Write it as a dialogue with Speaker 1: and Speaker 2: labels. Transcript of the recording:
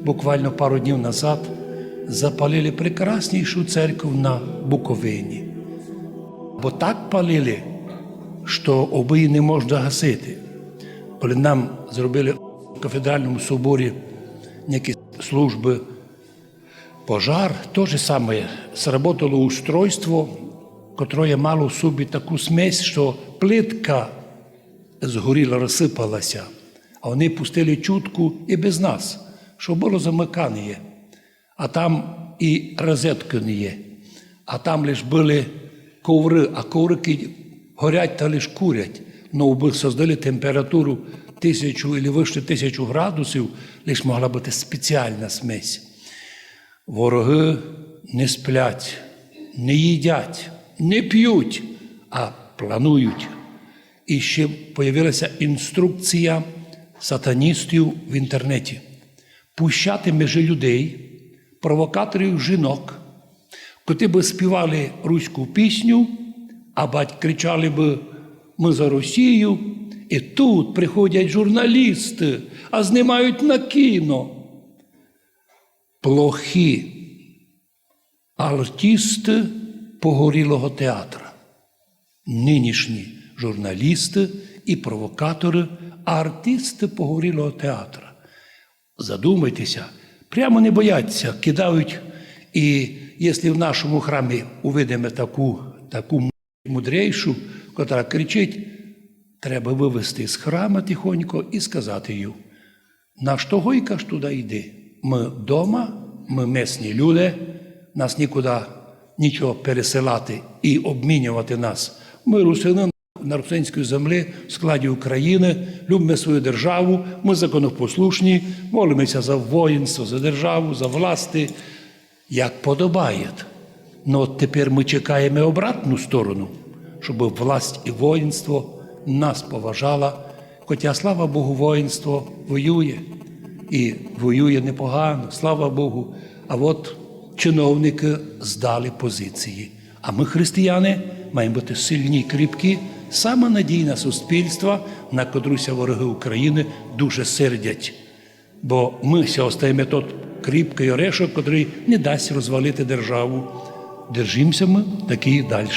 Speaker 1: буквально пару днів назад запалили прекраснішу церкву на Буковині. Бо так палили, що обої не можна гасити. Коли нам зробили в кафедральному соборі які служби пожар, то же саме сработало устройство, котре мало в собі таку смесь, що плитка згоріла, розсипалася, а вони пустили чутку і без нас, що було замикання, а там і розетки не є, а там лише були коври, а коврики горять та лише курять. Ну, би создали температуру тисячу або вище тисячу градусів, лише могла бути спеціальна смесь. Вороги не сплять, не їдять, не п'ють, а планують. І ще з'явилася інструкція сатаністів в інтернеті пущати між людей провокаторів жінок, котрі би співали руську пісню, а бать кричали би Ми за Росію. І тут приходять журналісти, а знімають на кіно. Плохі артисти погорілого театра, нинішні журналісти і провокатори, артисти погорілого театра. Задумайтеся, прямо не бояться, кидають. І якщо в нашому храмі увидимо таку, таку мудрейшу, котра кричить, треба вивести з храма тихонько і сказати їй, на що гойка ж туди йди? Ми вдома, ми місні люди, нас нікуди нічого пересилати і обмінювати нас. Ми русини на русинській землі, в складі України, любимо свою державу, ми законопослушні, молимося за воїнство, за державу, за власти, як подобає. Ну от тепер ми чекаємо обратну сторону, щоб власть і воїнство нас поважало. Хоча, слава Богу, воїнство воює і воює непогано, слава Богу. А от чиновники здали позиції. А ми, християни, маємо бути сильні, кріпкі, саме надійне суспільство, на котруся вороги України дуже сердять. Бо ми все остаємо тот кріпкий орешок, який не дасть розвалити державу. Держимося ми такі далі.